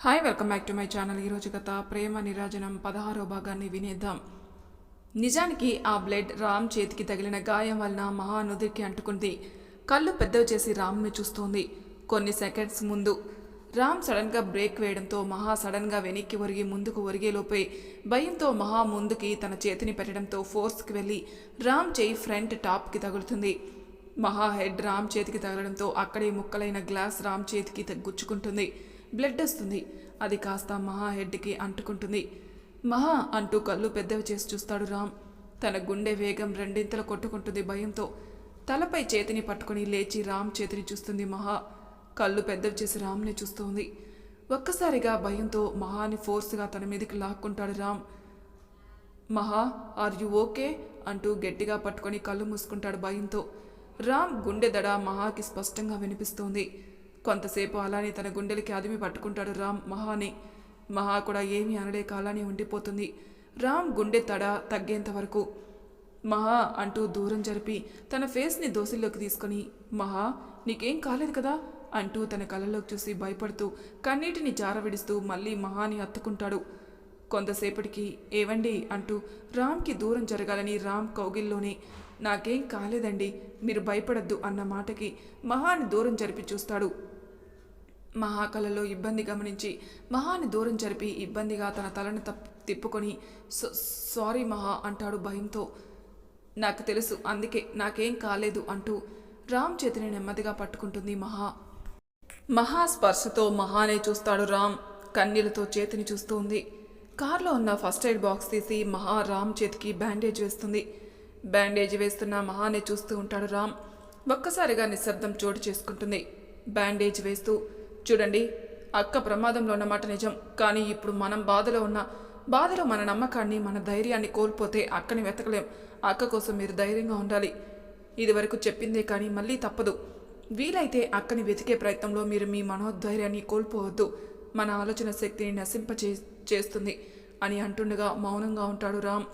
Hi welcome back to my channel ఈరోజు కథ ప్రేమ నిరాజనం పదహారో భాగాన్ని వినేద్దాం. నిజానికి ఆ బ్లడ్ రామ్ చేతికి తగిలిన గాయం వలన మహానుదికి అంటుకుంది. కళ్ళు పెద్దవి చేసి రామ్ను చూస్తోంది. కొన్ని సెకండ్స్ ముందు రామ్ సడన్గా బ్రేక్ వేయడంతో మహా సడన్గా వెనక్కి ఒరిగి ముందుకు ఒరిగేలోపే భయంతో మహా ముందుకి తన చేతిని పెట్టడంతో ఫోర్స్కి వెళ్ళి రామ్ చేయి ఫ్రంట్ టాప్కి తగులుతుంది. మహా హెడ్ రామ్ చేతికి తగలడంతో అక్కడే ముక్కలైన గ్లాస్ రామ్ చేతికి గుచ్చుకుంటుంది. బ్లడ్ వస్తుంది. అది కాస్త మహా హెడ్కి అంటుకుంటుంది. మహా అంటూ కళ్ళు పెద్దవి చేసి చూస్తాడు రామ్. తన గుండె వేగం రెండింతలు కొట్టుకుంటుంది భయంతో. తలపై చేతిని పట్టుకొని లేచి రామ్ చేతిని చూస్తుంది మహా. కళ్ళు పెద్దవి చేసి రామ్ని చూస్తోంది. ఒక్కసారిగా భయంతో మహాని ఫోర్స్గా తన మీదకి లాక్కుంటాడు రామ్. మహా ఆర్ యు ఓకే? అంటూ గట్టిగా పట్టుకొని కళ్ళు మూసుకుంటాడు భయంతో. రామ్ గుండె దడ మహాకి స్పష్టంగా వినిపిస్తోంది. కొంతసేపు అలానే తన గుండెలకి అదిమి పట్టుకుంటాడు రామ్ మహాని. మహా కూడా ఏమీ అనలేక అలానే ఉండిపోతుంది. రామ్ గుండె తడ తగ్గేంత వరకు మహా అంటూ దూరం జరిపి తన ఫేస్ని దోసిల్లోకి తీసుకొని మహా నీకేం కాలేదు కదా? అంటూ తన కళ్ళలోకి చూసి భయపడుతూ కన్నీటిని జారవిడుస్తూ మళ్ళీ మహాని అత్తుకుంటాడు కొంతసేపటికి ఏవండి అంటూ రామ్కి దూరం జరగాలని రామ్ కౌగిల్లోనే నాకేం కాలేదండి మీరు భయపడద్దు అన్న మాటకి మహాని దూరం జరిపి చూస్తాడు. మహా ఇబ్బంది గమనించి మహాని దూరం జరిపి ఇబ్బందిగా తన తలను తప్ తిప్పుకొని "సో- సారీ మహా అంటాడు భయంతో. నాకు తెలుసు అందుకే నాకేం కాలేదు అంటూ రామ్ చేతిని నెమ్మదిగా పట్టుకుంటుంది మహా. మహా స్పర్శతో మహానే చూస్తాడు రామ్. కన్నీలతో చేతిని చూస్తుంది. కారులో ఉన్న ఫస్ట్ ఎయిడ్ బాక్స్ తీసి మహా రామ్ చేతికి బ్యాండేజ్ వేస్తుంది. బ్యాండేజ్ వేస్తున్న మహానే చూస్తూ ఉంటాడు రామ్. ఒక్కసారిగా నిశ్శబ్దం చోటు చేసుకుంటుంది. బ్యాండేజ్ వేస్తూ చూడండి అక్క ప్రమాదంలో ఉన్నమాట నిజం. కానీ ఇప్పుడు మనం బాధలో ఉన్న బాధలో మన నమ్మకాన్ని మన ధైర్యాన్ని కోల్పోతే అక్కని వెతకలేం. అక్క కోసం మీరు ధైర్యంగా ఉండాలి. ఇదివరకు చెప్పిందే కానీ మళ్ళీ తప్పదు. వీలైతే అక్కని వెతికే ప్రయత్నంలో మీరు మీ మనోధైర్యాన్ని కోల్పోవద్దు. మన ఆలోచన శక్తిని నశింప చేస్తుంది అని అంటుండగా మౌనంగా ఉంటాడు రామ్.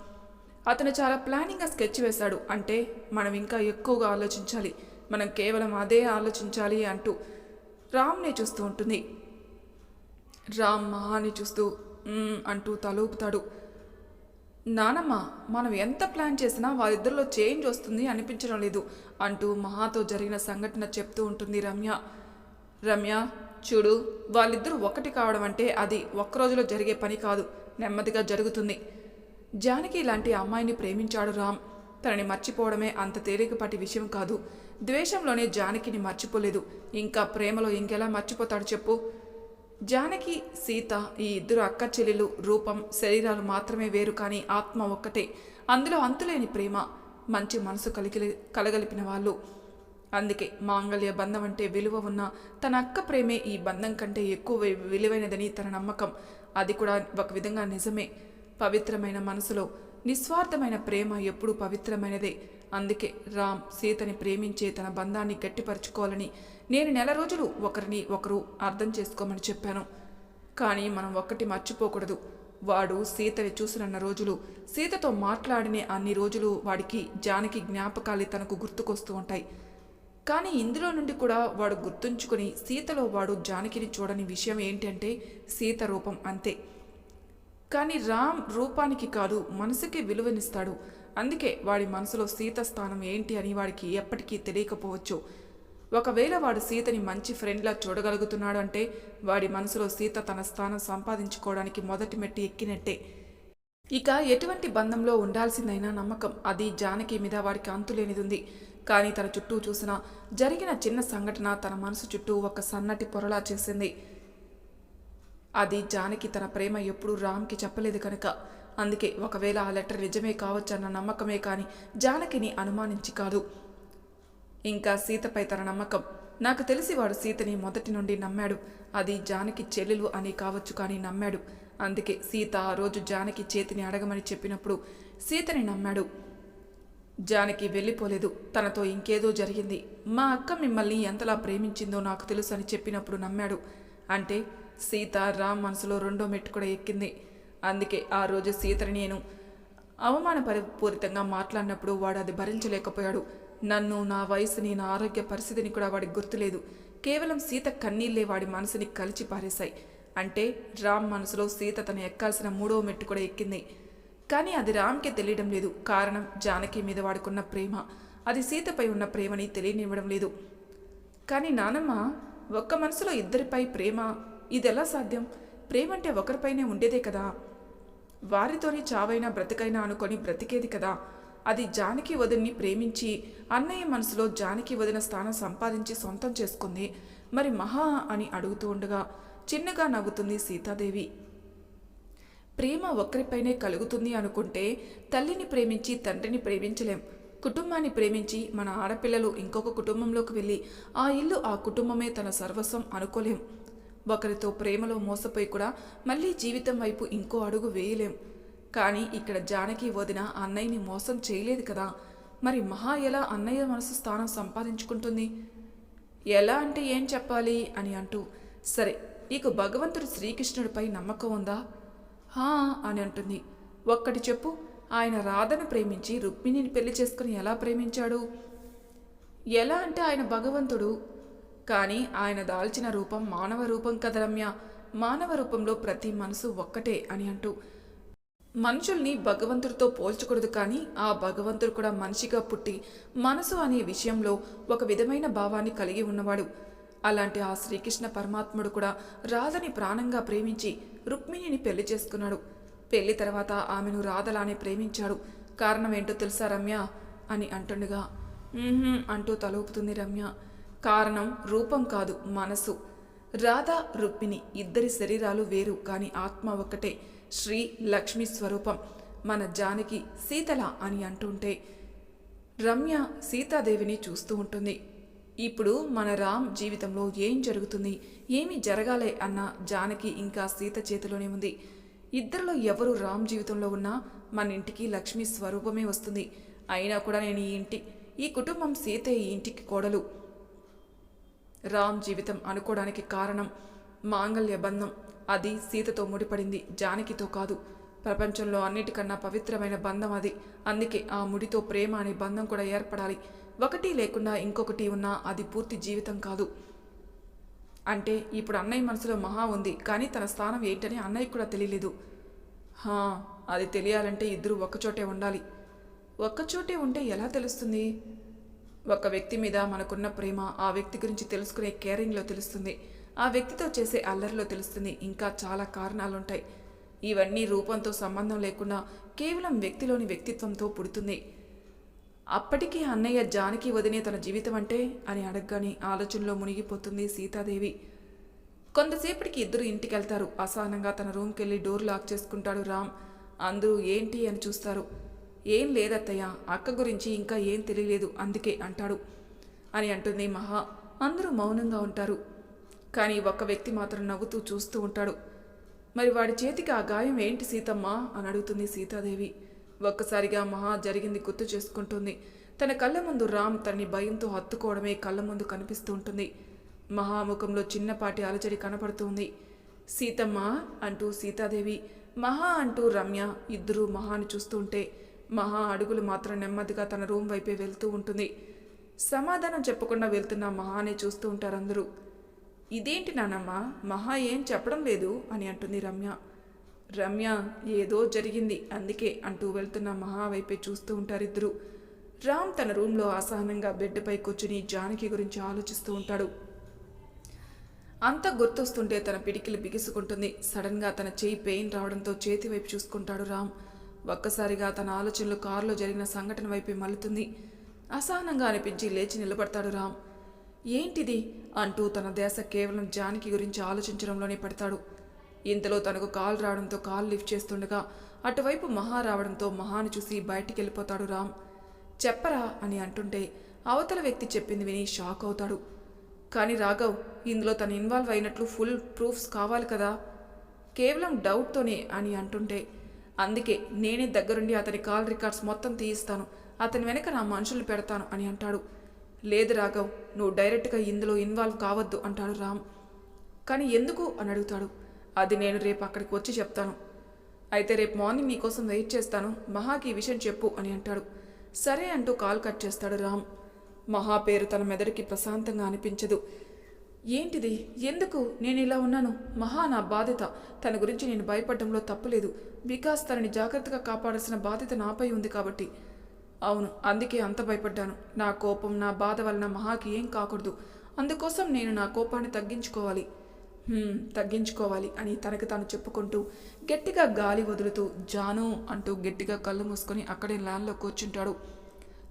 అతను చాలా ప్లానింగ్గా స్కెచ్ వేశాడు. అంటే మనం ఇంకా ఎక్కువగా ఆలోచించాలి. మనం కేవలం అదే ఆలోచించాలి అంటూ రామ్నే చూస్తూ ఉంటుంది. రామ్ మహాని చూస్తూ అంటూ తలూపుతాడు. నానమ్మ మనం ఎంత ప్లాన్ చేసినా వారిద్దరిలో చేంజ్ వస్తుంది అనిపించడం లేదు అంటూ మహాతో జరిగిన సంఘటన చెప్తూ ఉంటుంది రమ్య. రమ్య చూడు వాళ్ళిద్దరూ ఒకటి కావడం అంటే అది ఒక్క రోజులో జరిగే పని కాదు నెమ్మదిగా జరుగుతుంది. జానకి లాంటి అమ్మాయిని ప్రేమించాడు రామ్. తనని మర్చిపోవడమే అంత తేలికపాటి విషయం కాదు. ద్వేషంలోనే జానకిని మర్చిపోలేదు. ఇంకా ప్రేమలో ఇంకెలా మర్చిపోతాడు చెప్పు. జానకి సీత ఈ ఇద్దరు అక్క చెల్లెలు రూపం శరీరాలు మాత్రమే వేరు కానీ ఆత్మ ఒక్కటే. అందులో అంతులేని ప్రేమ మంచి మనసు కలిగి కలగలిపిన వాళ్ళు. అందుకే మాంగళ్య బంధం అంటే విలువ ఉన్న తన అక్క ప్రేమే ఈ బంధం కంటే ఎక్కువ విలువైనదని తన నమ్మకం. అది కూడా ఒక విధంగా నిజమే. పవిత్రమైన మనసులో నిస్వార్థమైన ప్రేమ ఎప్పుడూ పవిత్రమైనదే. అందుకే రామ్ సీతని ప్రేమించే తన బంధాన్ని గట్టిపరుచుకోవాలని నేను నెల రోజులు ఒకరిని ఒకరు అర్థం చేసుకోమని చెప్పాను. కానీ మనం ఒక్కటి మర్చిపోకూడదు. వాడు సీతని చూసినన్న రోజులు సీతతో మాట్లాడిన అన్ని రోజులు వాడికి జానకి జ్ఞాపకాలు తనకు గుర్తుకొస్తూ ఉంటాయి. కానీ ఇందులో నుండి కూడా వాడు గుర్తుంచుకొని సీతలో వాడు జానకిని చూడని విషయం ఏంటంటే సీత రూపం అంతే. కానీ రామ్ రూపానికి కాదు మనసుకి విలువనిస్తాడు. అందుకే వాడి మనసులో సీత స్థానం ఏంటి అని వాడికి ఎప్పటికీ తెలియకపోవచ్చు. ఒకవేళ వాడు సీతని మంచి ఫ్రెండ్లా చూడగలుగుతున్నాడు అంటే వాడి మనసులో సీత తన స్థానం సంపాదించుకోవడానికి మొదటి మెట్టి ఎక్కినట్టే. ఇక ఎటువంటి బంధంలో ఉండాల్సిందైనా నమ్మకం అది జానకి మీద వాడికి అంతులేనిది కానీ తన చుట్టూ చూసిన జరిగిన చిన్న సంఘటన తన మనసు చుట్టూ ఒక సన్నటి పొరలా చేసింది. అది జానకి తన ప్రేమ ఎప్పుడూ రామ్కి చెప్పలేదు కనుక అందుకే ఒకవేళ ఆ లెటర్ నిజమే కావచ్చన్న నమ్మకమే కానీ జానకిని అనుమానించి కాదు. ఇంకా సీతపై తన నమ్మకం. నాకు తెలిసి వాడు సీతని మొదటి నుండి నమ్మాడు. అది జానకి చెల్లెలు అని కావచ్చు కానీ నమ్మాడు. అందుకే సీత ఆ రోజు జానకి చేతిని అడగమని చెప్పినప్పుడు సీతని నమ్మాడు. జానకి వెళ్ళిపోలేదు. తనతో ఇంకేదో జరిగింది. మా అక్క మిమ్మల్ని ఎంతలా ప్రేమించిందో నాకు తెలుసు అని చెప్పినప్పుడు నమ్మాడు. అంటే సీత రామ్ మనసులో రెండో మెట్టు కూడా ఎక్కింది. అందుకే ఆ రోజు సీతని నేను అవమానపరిపూరితంగా మాట్లాడినప్పుడు వాడు అది భరించలేకపోయాడు. నన్ను నా వయసుని నా ఆరోగ్య పరిస్థితిని కూడా వాడికి గుర్తులేదు. కేవలం సీత కన్నీళ్ళే వాడి మనసుని కలిచి పారేశాయి. అంటే రామ్ మనసులో సీత తను ఎక్కాల్సిన మూడవ మెట్టు కూడా ఎక్కింది. కానీ అది రామ్కి తెలియడం లేదు. కారణం జానకి మీద వాడుకున్న ప్రేమ. అది సీతపై ఉన్న ప్రేమని తెలియనివ్వడం లేదు. కానీ నానమ్మ ఒక్క మనసులో ఇద్దరిపై ప్రేమ ఇదెలా సాధ్యం? ప్రేమ అంటే ఒకరిపైనే ఉండేదే కదా. వారితోనే చావైనా బ్రతికైనా అనుకొని బ్రతికేది కదా. అది జానకి వదిన్ని ప్రేమించి అన్నయ్య మనసులో జానకి వదిన స్థానం సంపాదించి సొంతం చేసుకుంది. మరి మహా అని అడుగుతూ ఉండగా చిన్నగా నవ్వుతుంది సీతాదేవి. ప్రేమ ఒక్కరిపైనే కలుగుతుంది అనుకుంటే తల్లిని ప్రేమించి తండ్రిని ప్రేమించలేం. కుటుంబాన్ని ప్రేమించి మన ఆడపిల్లలు ఇంకొక కుటుంబంలోకి వెళ్ళి ఆ ఇల్లు ఆ కుటుంబమే తన సర్వస్వం అనుకోలేం. ఒకరితో ప్రేమలో మోసపోయి కూడా మళ్ళీ జీవితం వైపు ఇంకో అడుగు వేయలేం. కానీ ఇక్కడ జానకి వదిన అన్నయ్యని మోసం చేయలేదు కదా. మరి మహా ఎలా అన్నయ్య మనసు స్థానం సంపాదించుకుంటుంది? ఎలా అంటే ఏం చెప్పాలి అని అంటూ సరే నీకు భగవంతుడు శ్రీకృష్ణుడిపై నమ్మకం ఉందా? హా అని అంటుంది. ఒక్కటి చెప్పు ఆయన రాధను ప్రేమించి రుక్మిణిని పెళ్ళి చేసుకుని ఎలా ప్రేమించాడు? ఎలా అంటే ఆయన భగవంతుడు కానీ ఆయన దాల్చిన రూపం మానవ రూపం కదరమ్య మానవ రూపంలో ప్రతి మనసు ఒక్కటే అని అంటూ. మనుషుల్ని భగవంతుడితో పోల్చకూడదు కానీ ఆ భగవంతుడు కూడా మనిషిగా పుట్టి మనసు అనే విషయంలో ఒక విధమైన భావాన్ని కలిగి ఉన్నవాడు. అలాంటి ఆ శ్రీకృష్ణ పరమాత్ముడు కూడా రాధని ప్రాణంగా ప్రేమించి రుక్మిణిని పెళ్ళి చేసుకున్నాడు. పెళ్ళి తర్వాత ఆమెను రాధలానే ప్రేమించాడు. కారణం ఏంటో తెలుసా రమ్య? అని అంటుండగా. అంటూ తలూపుతుంది రమ్య. కారణం రూపం కాదు మనసు. రాధ రుక్మిణి ఇద్దరి శరీరాలు వేరు కానీ ఆత్మ ఒక్కటే. శ్రీ లక్ష్మి స్వరూపం. మన జానకి సీతల అని అంటుంటే రమ్య సీతాదేవిని చూస్తూ ఉంటుంది. ఇప్పుడు మన రామ్ జీవితంలో ఏం జరుగుతుంది? ఏమి జరగాలి అన్న జానకి ఇంకా సీత చేతిలోనే ఉంది. ఇద్దరిలో ఎవరు రామ్ జీవితంలో ఉన్నా మన ఇంటికి లక్ష్మి స్వరూపమే వస్తుంది. అయినా కూడా నేను ఈ ఇంటి ఈ కుటుంబం సీత ఈ ఇంటికి కోడలు. రామ్ జీవితం అనుకోవడానికి కారణం మాంగళ్య బంధం. అది సీతతో ముడిపడింది జానకితో కాదు. ప్రపంచంలో అన్నిటికన్నా పవిత్రమైన బంధం అది. అందుకే ఆ ముడితో ప్రేమ అనే బంధం కూడా ఏర్పడాలి. ఒకటి లేకుండా ఇంకొకటి ఉన్నా అది పూర్తి జీవితం కాదు. అంటే ఇప్పుడు అన్నయ్య మనసులో మహా ఉంది కానీ తన స్థానం ఏంటని అన్నయ్య కూడా తెలియలేదు. హా అది తెలియాలంటే ఇద్దరు ఒక్కచోటే ఉండాలి. ఒక్కచోటే ఉంటే ఎలా తెలుస్తుంది? ఒక వ్యక్తి మీద మనకున్న ప్రేమ ఆ వ్యక్తి గురించి తెలుసుకునే కేరింగ్లో తెలుస్తుంది. ఆ వ్యక్తితో చేసే అల్లరిలో తెలుస్తుంది. ఇంకా చాలా కారణాలుంటాయి. ఇవన్నీ రూపంతో సంబంధం లేకుండా కేవలం వ్యక్తిలోని వ్యక్తిత్వంతో పుడుతుంది. అప్పటికీ అన్నయ్య జానకి వదినే తన జీవితం అంటే? అని అడగగానే ఆలోచనలో మునిగిపోతుంది సీతాదేవి. కొంతసేపటికి ఇద్దరు ఇంటికి వెళ్తారు అసహనంగా తన రూమ్కి వెళ్ళి డోర్ లాక్ చేసుకుంటాడు రామ్. అందరూ ఏంటి అని చూస్తారు. ఏం లేదత్తయ్య అక్క గురించి ఇంకా ఏం తెలియలేదు అందుకే అంటాడు. అని అంటుంది మహా. అందరూ మౌనంగా ఉంటారు. కానీ ఒక వ్యక్తి మాత్రం నవ్వుతూ చూస్తూ ఉంటాడు. మరి వాడి చేతికి ఆ గాయం ఏంటి సీతమ్మ? అని అడుగుతుంది సీతాదేవి. ఒక్కసారిగా మహా జరిగింది గుర్తు చేసుకుంటుంది. తన కళ్ళ ముందు రామ్ తనని భయంతో హత్తుకోవడమే కళ్ళ ముందు కనిపిస్తూ ఉంటుంది. మహాముఖంలో చిన్నపాటి అలచడి కనపడుతుంది. సీతమ్మ అంటూ సీతాదేవి. మహా అంటూ రమ్య. ఇద్దరూ మహాని చూస్తుంటే మహా అడుగులు మాత్రం నెమ్మదిగా తన రూమ్ వైపే వెళ్తూ ఉంటుంది. సమాధానం చెప్పకుండా వెళ్తున్న మహానే చూస్తూ ఉంటారు అందరూ ఇదేంటి నానమ్మ? మహా ఏం చెప్పడం లేదు అని అంటుంది రమ్య. రమ్య ఏదో జరిగింది అందుకే అంటూ వెళ్తున్న మహా వైపే చూస్తూ ఉంటారు రామ్ తన రూమ్లో అసహనంగా బెడ్పై కూర్చుని జానకి గురించి ఆలోచిస్తూ ఉంటాడు. అంత గుర్తొస్తుంటే తన పిడికిలు బిగుసుకుంటుంది. సడన్గా తన చేయి పెయిన్ రావడంతో చేతి వైపు చూసుకుంటాడు రామ్. ఒక్కసారిగా తన ఆలోచనలు కారులో జరిగిన సంఘటన వైపే మల్లుతుంది అసహనంగా అనిపించి లేచి నిలబడతాడు రామ్. ఏంటిది? అంటూ తన దేశ కేవలం జానకి గురించి ఆలోచించడంలోనే పడతాడు. ఇంతలో తనకు కాల్ రావడంతో కాల్ లిఫ్ట్ చేస్తుండగా అటువైపు మహా రావడంతో మహాను చూసి బయటికి వెళ్ళిపోతాడు రామ్. చెప్పరా అని అంటుంటే అవతల వ్యక్తి చెప్పింది విని షాక్ అవుతాడు. కానీ రాఘవ్ ఇందులో తను ఇన్వాల్వ్ అయినట్లు ఫుల్ ప్రూఫ్స్ కావాలి కదా? కేవలం డౌట్తోనే అని అంటుంటే అందుకే నేనే దగ్గరుండి అతని కాల్ రికార్డ్స్ మొత్తం తీయిస్తాను. అతని వెనక నా మనుషులు పెడతాను అని అంటాడు. లేదు రాఘవ్ నువ్వు డైరెక్ట్గా ఇందులో ఇన్వాల్వ్ కావద్దు అంటాడు రామ్. కానీ ఎందుకు? అని అడుగుతాడు. అది నేను రేపు అక్కడికి వచ్చి చెప్తాను. అయితే రేపు మార్నింగ్ నీకోసం వెయిట్ చేస్తాను. మహాకి ఈ విషయం చెప్పు అని అంటాడు. సరే అంటూ కాల్ కట్ చేస్తాడు రామ్. మహా పేరు తన మెదడుకి ప్రశాంతంగా అనిపించదు. ఏంటిది? ఎందుకు? నేను ఇలా ఉన్నాను. మహా నా బాధ్యత. తన గురించి నేను భయపడడంలో తప్పులేదు. వికాస్ తనని జాగ్రత్తగా కాపాడాల్సిన బాధ్యత నాపై ఉంది కాబట్టి. అవును అందుకే అంత భయపడ్డాను. నా కోపం నా బాధ వలన మహాకి ఏం కాకూడదు. అందుకోసం నేను నా కోపాన్ని తగ్గించుకోవాలి. తగ్గించుకోవాలి అని తనకు తాను చెప్పుకుంటూ గట్టిగా గాలి వదులుతూ జాను అంటూ గట్టిగా కళ్ళు మూసుకొని అక్కడే ల్యాన్లో కూర్చుంటాడు.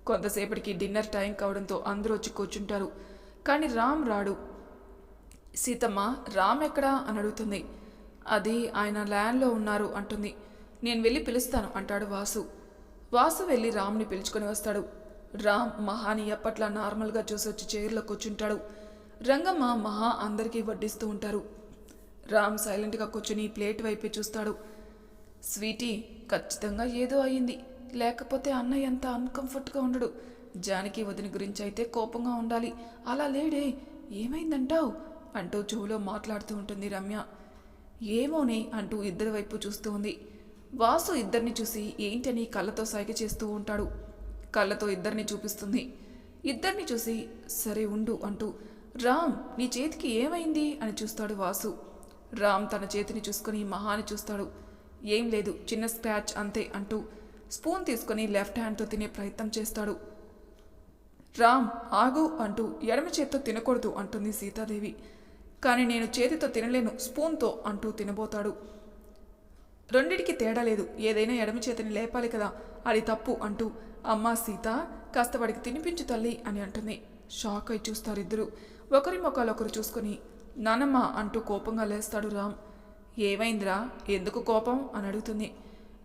కొంతసేపటికి డిన్నర్ టైం కావడంతో అందరూ వచ్చి కూర్చుంటారు. కానీ రామ్ రాడు. సీతమ్మ రామ్ ఎక్కడా? అని అడుగుతుంది. అది ఆయన ల్యాండ్లో ఉన్నారు అంటుంది. నేను వెళ్ళి పిలుస్తాను అంటాడు వాసు. వాసు వెళ్ళి రామ్ని పిలుచుకొని వస్తాడు. రామ్ మహాని ఎప్పట్లా నార్మల్గా చూసి వచ్చి చైర్లో కూర్చుంటాడు. రంగమ్మ మహా అందరికీ వడ్డిస్తూ ఉంటారు. రామ్ సైలెంట్గా కూర్చుని ప్లేట్ వైపే చూస్తాడు. స్వీటీ ఖచ్చితంగా ఏదో అయింది. లేకపోతే అన్నయ్య అంత అన్కంఫర్ట్గా ఉండడు. జానకి వదిన గురించి అయితే కోపంగా ఉండాలి. అలా లేడే ఏమైందంటావు? అంటూ చెవులో మాట్లాడుతూ ఉంటుంది రమ్య. ఏమోనే అంటూ ఇద్దరి వైపు చూస్తూ ఉంది. వాసు ఇద్దరిని చూసి ఏంటని కళ్ళతో సైగ చేస్తూ ఉంటాడు. కళ్ళతో ఇద్దరిని చూపిస్తుంది. ఇద్దరిని చూసి సరే ఉండు అంటూ రామ్ నీ చేతికి ఏమైంది? అని చూస్తాడు వాసు. రామ్ తన చేతిని చూసుకొని మహాని చూస్తాడు. ఏం లేదు చిన్న స్క్రాచ్ అంతే అంటూ స్పూన్ తీసుకొని లెఫ్ట్ హ్యాండ్తో తినే ప్రయత్నం చేస్తాడు. రామ్ ఆగు అంటూ ఎడమ చేత్తో తినకూడదు అంటుంది సీతాదేవి. కానీ నేను చేతితో తినలేను స్పూన్తో అంటూ తినబోతాడు. రెండిటికి తేడా లేదు ఏదైనా ఎడమ చేతిని లేపాలి కదా అది తప్పు అంటూ అమ్మా సీత కాస్త వాడికి తినిపించు తల్లి అని అంటుంది. షాక్ అయి చూస్తారు ఒకరి ముఖాలు ఒకరు చూసుకొని నానమ్మ అంటూ కోపంగా లేస్తాడు రామ్. ఏమైందిరా ఎందుకు కోపం అని అడుగుతుంది.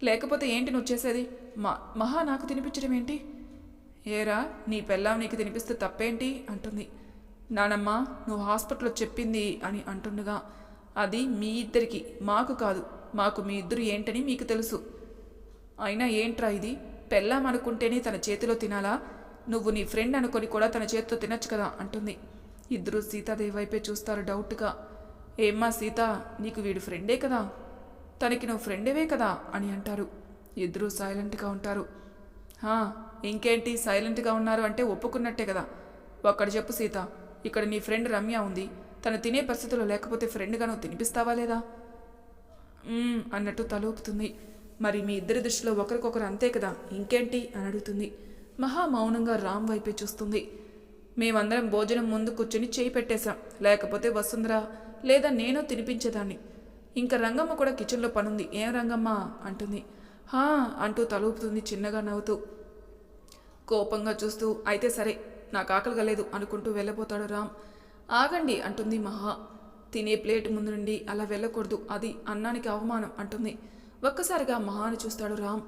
లేకపోతే ఏంటి నువ్వు చేసేది? మా మహా నాకు తినిపించడం ఏంటి? ఏరా నీ పెళ్ళాం నీకు తినిపిస్తే తప్పేంటి? అంటుంది. నానమ్మ నువ్వు హాస్పిటల్లో చెప్పింది అని అంటుండగా అది మీ ఇద్దరికి మాకు కాదు మాకు మీ ఇద్దరు ఏంటని మీకు తెలుసు. అయినా ఏంట్రా ఇది? పెళ్ళాం అనుకుంటేనే తన చేతిలో తినాలా? నువ్వు నీ ఫ్రెండ్ అనుకొని కూడా తన చేతితో తినొచ్చు కదా అంటుంది. ఇద్దరు సీతాదేవి వైపే చూస్తారు డౌట్గా. ఏమ్మా సీత నీకు వీడు ఫ్రెండే కదా? తనకి నువ్వు ఫ్రెండేవే కదా? అని అంటారు. ఇద్దరూ సైలెంట్గా ఉంటారు. ఇంకేంటి సైలెంట్గా ఉన్నారు అంటే ఒప్పుకున్నట్టే కదా. ఒక్కడ చెప్పు సీత. ఇక్కడ నీ ఫ్రెండ్ రమ్య ఉంది. తను తినే పరిస్థితులు లేకపోతే ఫ్రెండ్గా నువ్వు తినిపిస్తావా లేదా? అన్నట్టు తలూపుతుంది. మరి మీ ఇద్దరి దృష్టిలో ఒకరికొకరు అంతే కదా? ఇంకేంటి? అని అడుగుతుంది. మహా మౌనంగా రామ్ వైపే చూస్తుంది. మేమందరం భోజనం ముందు కూర్చొని చేయి పెట్టేశాం. లేకపోతే వసుంధరా లేదా నేను తినిపించేదాన్ని. ఇంకా రంగమ్మ కూడా కిచెన్లో పనుంది. ఏం రంగమ్మ? అంటుంది. హా అంటూ తలూపుతుంది చిన్నగా నవ్వుతూ. కోపంగా చూస్తూ అయితే సరే నాకు ఆకలిగలేదు అనుకుంటూ వెళ్ళబోతాడు రామ్. ఆగండి అంటుంది మహా. తినే ప్లేట్ ముందు నుండి అలా వెళ్ళకూడదు అది అన్నానికి అవమానం అంటుంది. ఒక్కసారిగా మహాని చూస్తాడు రామ్.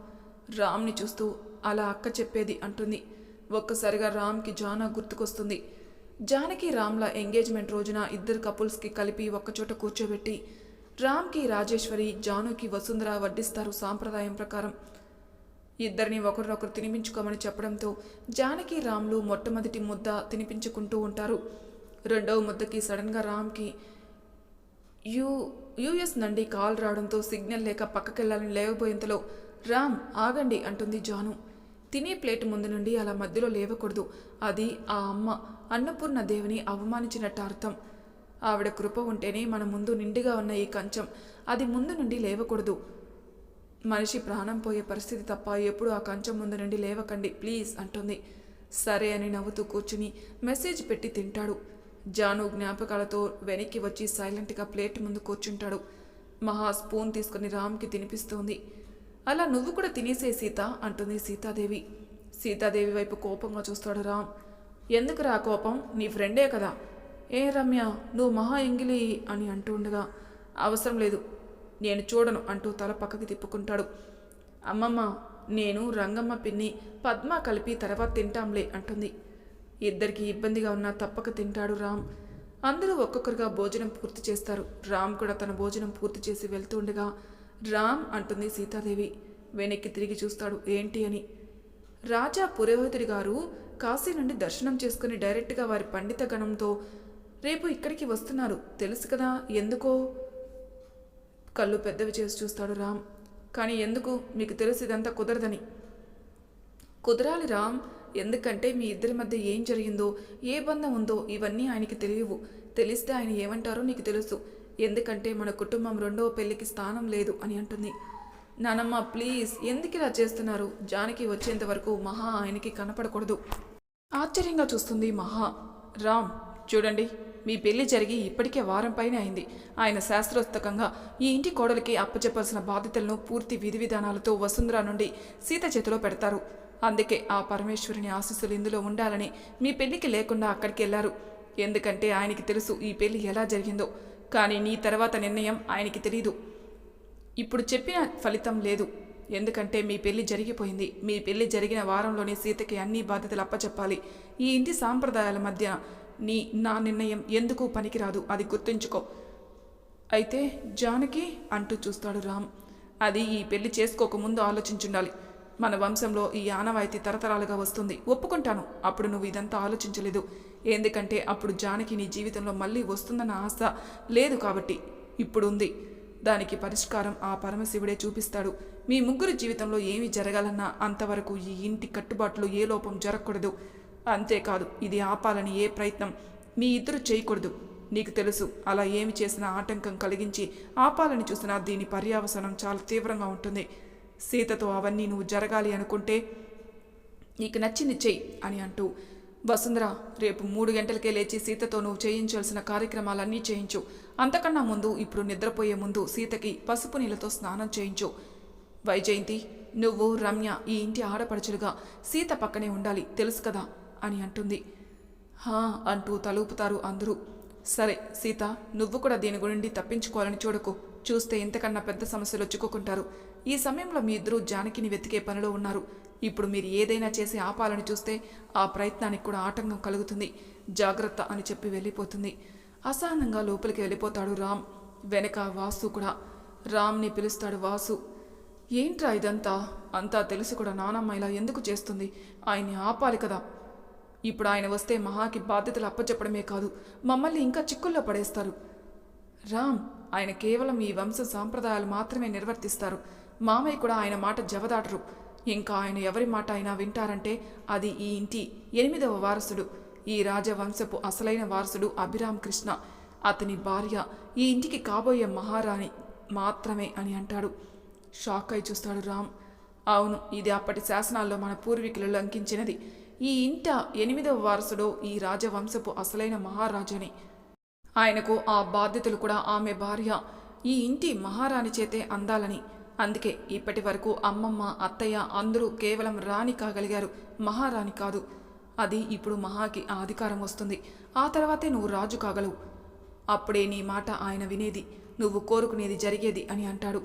రామ్ని చూస్తూ అలా అక్క చెప్పేది అంటుంది. ఒక్కసారిగా రామ్కి జానా గుర్తుకొస్తుంది. జానకి రామ్ల ఎంగేజ్మెంట్ రోజున ఇద్దరు కపుల్స్కి కలిపి ఒక్కచోట కూర్చోబెట్టి రామ్కి రాజేశ్వరి జానుకి వసుంధర వడ్డిస్తారు సాంప్రదాయం ప్రకారం. ఇద్దరిని ఒకరినొకరు తినిపించుకోమని చెప్పడంతో జానకి రామ్లు మొట్టమొదటి ముద్ద తినిపించుకుంటూ ఉంటారు. రెండవ ముద్దకి సడన్గా రామ్కి యూ యూఎస్ నుండి కాల్ రావడంతో సిగ్నల్ లేక పక్కకెళ్ళాలని లేవబోయేంతలో రామ్ ఆగండి అంటుంది జాను. తినే ప్లేట్ ముందు నుండి అలా మధ్యలో లేవకూడదు. అది ఆ అమ్మ అన్నపూర్ణ దేవిని అవమానించినట్టు అర్థం. ఆవిడ కృప ఉంటేనే మన ముందు నిండుగా ఉన్న ఈ కంచం. అది ముందు నుండి లేవకూడదు. మనిషి ప్రాణం పోయే పరిస్థితి తప్ప ఎప్పుడు ఆ కంచం ముందు నుండి లేవకండి ప్లీజ్ అంటుంది. సరే అని నవ్వుతూ కూర్చుని మెసేజ్ పెట్టి తింటాడు. జాను జ్ఞాపకాలతో వెనక్కి వచ్చి సైలెంట్గా ప్లేట్ ముందు కూర్చుంటాడు. మహా స్పూన్ తీసుకుని రామ్కి తినిపిస్తోంది. అలా నువ్వు కూడా తినేసే సీత అంటుంది సీతాదేవి. సీతాదేవి వైపు కోపంగా చూస్తాడు రామ్. ఎందుకు రా కోపం? నీ ఫ్రెండే కదా. ఏ రమ్య నువ్వు మహా ఎంగిలి అని అంటూ ఉండగా అవసరం లేదు. నేను చూడను అంటూ తల పక్కకి తిప్పుకుంటాడు. అమ్మమ్మ నేను రంగమ్మ పిన్ని పద్మ కలిపి తర్వాత తింటాంలే అంటుంది. ఇద్దరికి ఇబ్బందిగా ఉన్నా తప్పక తింటాడు రామ్. అందరూ ఒక్కొక్కరుగా భోజనం పూర్తి చేస్తారు. రామ్ కూడా తన భోజనం పూర్తి చేసి వెళ్తుండగా రామ్ అంటుంది సీతాదేవి వెనక్కి తిరిగి చూస్తాడు ఏంటి అని. రాజా పురోహితుడి గారు కాశీ నుండి దర్శనం చేసుకుని డైరెక్ట్గా వారి పండిత గణంతో రేపు ఇక్కడికి వస్తున్నారు తెలుసు కదా ఎందుకో? కళ్ళు పెద్దవి చేసి చూస్తాడు రామ్. కానీ ఎందుకు? మీకు తెలుసు ఇదంతా కుదరదని. కుదరాలి రామ్. ఎందుకంటే మీ ఇద్దరి మధ్య ఏం జరిగిందో ఏ బంధం ఉందో ఇవన్నీ ఆయనకి తెలియవు. తెలిస్తే ఆయన ఏమంటారో నీకు తెలుసు. ఎందుకంటే మన కుటుంబం రెండవ పెళ్ళికి స్థానం లేదు అని అంటుంది. నానమ్మ ప్లీజ్ ఎందుకు ఇలా చేస్తున్నారు? జానకి వచ్చేంత వరకు మహా ఆయనకి కనపడకూడదు. ఆశ్చర్యంగా చూస్తుంది మహా. రామ్ చూడండి. మీ పెళ్ళి జరిగి ఇప్పటికే వారం పైన అయింది. ఆయన శాస్త్రోత్తకంగా ఈ ఇంటి కోడలికి అప్పచెప్పాల్సిన బాధ్యతలను పూర్తి విధి విధానాలతో వసుంధర నుండి సీత చేతిలో పెడతారు. అందుకే ఆ పరమేశ్వరుని ఆశీస్సులు ఇందులో ఉండాలని మీ పెళ్ళికి లేకుండా అక్కడికి వెళ్ళారు ఎందుకంటే ఆయనకి తెలుసు ఈ పెళ్ళి ఎలా జరిగిందో. కానీ నీ తర్వాత నిర్ణయం ఆయనకి తెలియదు ఇప్పుడు చెప్పిన ఫలితం లేదు. ఎందుకంటే మీ పెళ్ళి జరిగిపోయింది. మీ పెళ్ళి జరిగిన వారంలోనే సీతకి అన్ని బాధ్యతలు అప్పచెప్పాలి. ఈ ఇంటి సాంప్రదాయాల మధ్య నీ నా నిర్ణయం ఎందుకు పనికిరాదు? అది గుర్తుంచుకో. అయితే జానకి అంటూ చూస్తాడు రామ్. అది ఈ పెళ్ళి చేసుకోకముందు ఆలోచించుండాలి. మన వంశంలో ఈ ఆనవాయితీ తరతరాలుగా వస్తుంది. ఒప్పుకుంటాను. అప్పుడు నువ్వు ఇదంతా ఆలోచించలేదు. ఎందుకంటే అప్పుడు జానకి నీ జీవితంలో మళ్ళీ వస్తుందన్న ఆశ లేదు కాబట్టి ఇప్పుడు ఉంది దానికి పరిష్కారం ఆ పరమశివుడే చూపిస్తాడు. మీ ముగ్గురు జీవితంలో ఏమి జరగాలన్నా అంతవరకు ఈ ఇంటి కట్టుబాట్లు ఏ లోపం జరగకూడదు. అంతేకాదు ఇది ఆపాలని ఏ ప్రయత్నం మీ ఇద్దరు చేయకూడదు. నీకు తెలుసు అలా ఏమి చేసినా ఆటంకం కలిగించి ఆపాలని చూసినా దీని పర్యావసనం చాలా తీవ్రంగా ఉంటుంది. సీతతో అవన్నీ నువ్వు జరగాలి అనుకుంటే నీకు నచ్చింది చెయ్యి అని అంటూ వసుంధర రేపు మూడు గంటలకే లేచి సీతతో నువ్వు చేయించాల్సిన కార్యక్రమాలన్నీ చేయించు. అంతకన్నా ముందు ఇప్పుడు నిద్రపోయే ముందు సీతకి పసుపు నీళ్ళతో స్నానం చేయించు. వైజయంతి నువ్వు రమ్య ఈ ఇంటి ఆడపడుచులుగా సీత పక్కనే ఉండాలి తెలుసు కదా? అని అంటుంది. హా అంటూ తలూపుతారు అందరూ. సరే సీత నువ్వు కూడా దీని గురించి తప్పించుకోవాలని చూడకు. చూస్తే ఇంతకన్నా పెద్ద సమస్యలు వచ్చుకోకుంటారు ఈ సమయంలో మీ ఇద్దరూ జానకిని వెతికే పనిలో ఉన్నారు. ఇప్పుడు మీరు ఏదైనా చేసి ఆపాలని చూస్తే ఆ ప్రయత్నానికి కూడా ఆటంకం కలుగుతుంది. జాగ్రత్త అని చెప్పి వెళ్ళిపోతుంది. అసహనంగా లోపలికి వెళ్ళిపోతాడు రామ్. వెనక వాసు కూడా. రామ్ని పిలుస్తాడు వాసు. ఏంట్రా ఇదంతా? అంతా తెలిసి కూడా నానమ్మ ఇలా ఎందుకు చేస్తుంది? ఆయన్ని ఆపాలి కదా. ఇప్పుడు ఆయన వస్తే మహాకి బాధ్యతలు అప్పచెప్పడమే కాదు మమ్మల్ని ఇంకా చిక్కుల్లో పడేస్తారు. రామ్ ఆయన కేవలం ఈ వంశ సాంప్రదాయాలు మాత్రమే నిర్వర్తిస్తారు. మామయ్య కూడా ఆయన మాట జవదాటరు. ఇంకా ఆయన ఎవరి మాట అయినా వింటారంటే అది ఈ ఇంటి ఎనిమిదవ వారసుడు. ఈ రాజవంశపు అసలైన వారసుడు అభిరామ్ కృష్ణ. అతని భార్య ఈ ఇంటికి కాబోయే మహారాణి మాత్రమే అని అంటాడు. షాక్ అయి చూస్తాడు రామ్. అవును ఇది అప్పటి శాసనాల్లో మన పూర్వీకులు లంకించినది ఈ ఇంట ఎనిమిదవ వారసుడు ఈ రాజవంశపు అసలైన మహారాజుని. ఆయనకు ఆ బాధ్యతలు కూడా ఆమె భార్య. ఈ ఇంటి మహారాణి చేతే అందాలని. అందుకే ఇప్పటి వరకు అమ్మమ్మ అత్తయ్య అందరూ కేవలం రాణి కాగలిగారు. మహారాణి కాదు. అది ఇప్పుడు మహాకి ఆ అధికారం వస్తుంది. ఆ తర్వాతే నువ్వు రాజు కాగలవు. అప్పుడే నీ మాట ఆయన వినేది. నువ్వు కోరుకునేది జరిగేది అని అంటాడు.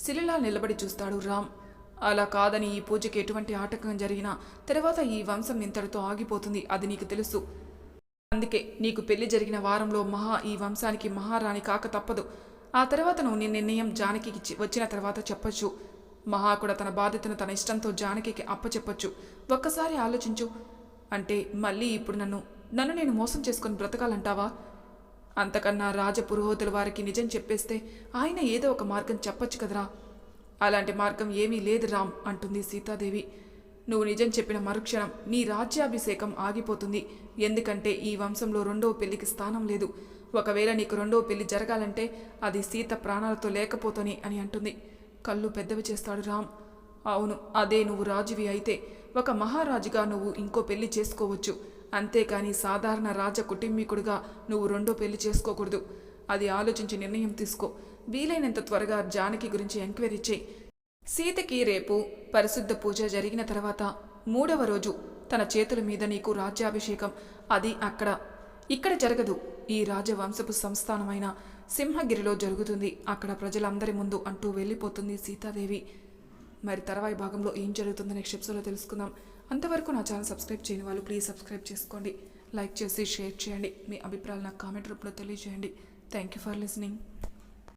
శిలలా నిలబడి చూస్తాడు రామ్. అలా కాదని ఈ పూజకి ఎటువంటి ఆటంకం జరిగినా తర్వాత ఈ వంశం ఇంతటితో ఆగిపోతుంది అది నీకు తెలుసు. అందుకే నీకు పెళ్ళి జరిగిన వారంలో మహా ఈ వంశానికి మహారాణి కాక తప్పదు. ఆ తర్వాత నువ్వు నీ నిర్ణయం జానకికి వచ్చిన తర్వాత చెప్పొచ్చు. మహా కూడా తన బాధ్యతను తన ఇష్టంతో జానకికి అప్పచెప్పచ్చు. ఒక్కసారి ఆలోచించు. అంటే మళ్ళీ ఇప్పుడు నన్ను నన్ను నేను మోసం చేసుకొని బ్రతకాలంటావా? అంతకన్నా రాజ పురోహితుల వారికి నిజం చెప్పేస్తే ఆయన ఏదో ఒక మార్గం చెప్పొచ్చు కదరా. అలాంటి మార్గం ఏమీ లేదు రామ్ అంటుంది సీతాదేవి. నువ్వు నిజం చెప్పిన మరుక్షణం నీ రాజ్యాభిషేకం ఆగిపోతుంది. ఎందుకంటే ఈ వంశంలో రెండవ పెళ్ళికి స్థానం లేదు. ఒకవేళ నీకు రెండవ పెళ్ళి జరగాలంటే అది సీత ప్రాణాలతో లేకపోతని అని అంటుంది. కళ్ళు పెద్దవి చేస్తాడు రామ్. అవును అదే నువ్వు రాజువి అయితే ఒక మహారాజుగా నువ్వు ఇంకో పెళ్ళి చేసుకోవచ్చు. అంతేకాని సాధారణ రాజ కుటుంబీకుడుగా నువ్వు రెండో పెళ్ళి చేసుకోకూడదు. అది ఆలోచించి నిర్ణయం తీసుకో. వీలైనంత త్వరగా జానకి గురించి ఎంక్వైరీ చేయి. సీతకి రేపు పరిశుద్ధ పూజ జరిగిన తర్వాత మూడవ రోజు తన చేతుల మీద నీకు రాజ్యాభిషేకం. అది అక్కడ. ఇక్కడ జరగదు. ఈ రాజవంశపు సంస్థానమైన సింహగిరిలో జరుగుతుంది. అక్కడ ప్రజలందరి ముందు అంటూ వెళ్ళిపోతుంది సీతాదేవి. మరి తర్వాయి భాగంలో ఏం జరుగుతుందో నెక్స్ట్ ఎపిసోడ్లో తెలుసుకుందాం. అంతవరకు నా ఛానల్ సబ్స్క్రైబ్ చేయని వాళ్ళు ప్లీజ్ సబ్స్క్రైబ్ చేసుకోండి. లైక్ చేసి షేర్ చేయండి. మీ అభిప్రాయాలు నాకు కామెంట్ రూపంలో తెలియజేయండి. Thank you for listening.